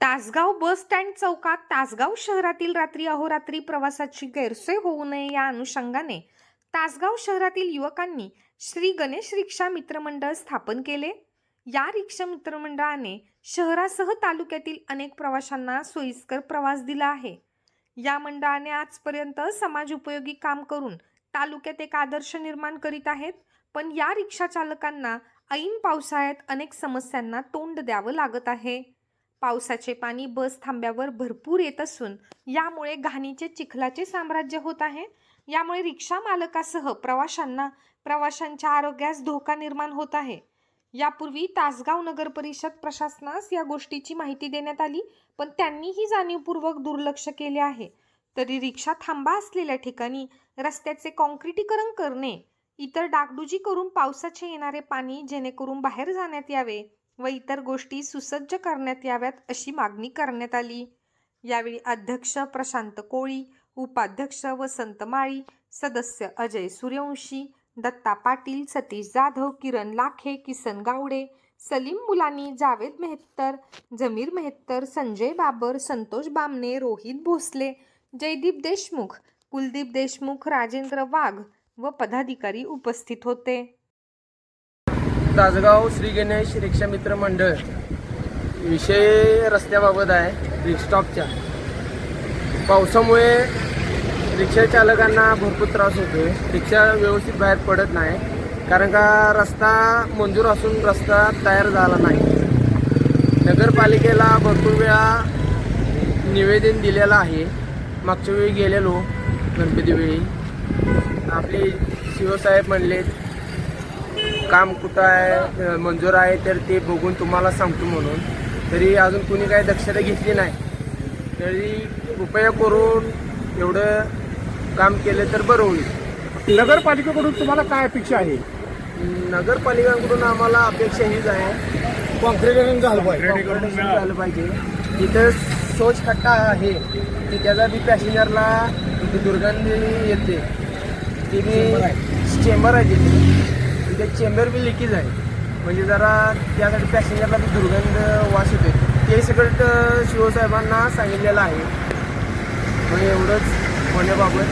Tasgaon bus stand चौकात तासगाव शहरातील रात्री अहोरात्री प्रवासाची गैरसोय होऊ नये या अनुषंगाने तासगाव शहरातील युवकांनी श्री गणेश रिक्षा मित्रमंडळ स्थापन केले. या रिक्षा मित्रमंडळाने शहरासह तालुक्यातील अनेक प्रवाशांना सोयीस्कर प्रवास दिला आहे. या मंडळाने आजपर्यंत समाज उपयोगी काम करून तालुक्यात एक आदर्श निर्माण करीत आहेत. पण या रिक्षा चालकांना ऐन पावसाळ्यात अनेक समस्यांना तोंड द्यावं लागत आहे. पावसाचे पाणी बस थांब्यावर भरपूर येत असून यामुळे घाणीचे चिखलाचे साम्राज्य होत आहे. यामुळे रिक्षा मालकासह प्रवाशांना प्रवाशांच्या आरोग्यास धोका निर्माण होत आहे. यापूर्वी तासगाव नगर परिषद प्रशासनास या गोष्टीची माहिती देण्यात आली पण त्यांनीही जाणीवपूर्वक दुर्लक्ष केले आहे. तरी रिक्षा थांबा असलेल्या ठिकाणी रस्त्याचे कॉन्क्रिटीकरण करणे इतर डागडुजी करून पावसाचे येणारे पाणी जेणेकरून बाहेर जाण्यात यावे. व इतर गोष्टी सुसज्ज करण्यात याव्यात अशी मागणी करण्यात आली. यावेळी अध्यक्ष प्रशांत कोळी उपाध्यक्ष वसंत माळी सदस्य अजय सूर्यवंशी दत्ता पाटील सतीश जाधव किरण लाखे किसन गावडे सलीम मुलानी जावेद मेहत्तर जमीर मेहत्तर संजय बाबर संतोष बामणे रोहित भोसले जयदीप देशमुख कुलदीप देशमुख राजेंद्र वाघ व पदाधिकारी उपस्थित होते. तासगाव श्री गणेश रिक्षा मित्र मंडळ. विषय रस्त्याबाबत आहे रिक्स्टॉपच्या पावसामुळे रिक्षा चालकांना भरपूर त्रास होतो रिक्षा व्यवस्थित बाहेर पडत नाही. कारण का रस्ता मंजूर असून रस्ता तयार झाला नाही. नगरपालिकेला भरपूर वेळा निवेदन दिलेलं आहे. मागच्या वेळी गेलेलो गणपतीवेळी. आपले शिवसाहेब म्हणले काम कुठं आहे मंजूर आहे तर ते बघून तुम्हाला सांगतो म्हणून. तरी अजून कुणी काही दक्षता घेतली नाही. तरी कृपया करून एवढं काम केलं तर बरं होईल. नगरपालिकेकडून तुम्हाला काय अपेक्षा आहे? नगरपालिकांकडून आम्हाला अपेक्षा हीच आहे. कॉन्क्रिटीकरण झालं कॉन्क्रिटेशन झालं पाहिजे. तिथं शौच खट्टा आहे. की त्याचा बी पॅसेंजरला दुर्गंध येते. ती बी चेंबर आहे तिथे. ते चेंबर बी लिकेज आहे. म्हणजे जरा त्यासाठी पॅसेंजरला बी दुर्गंध वास येते ते सगळं शिवसाहेबांना सांगितलेलं आहे. म्हणजे एवढंच होण्याबाबत.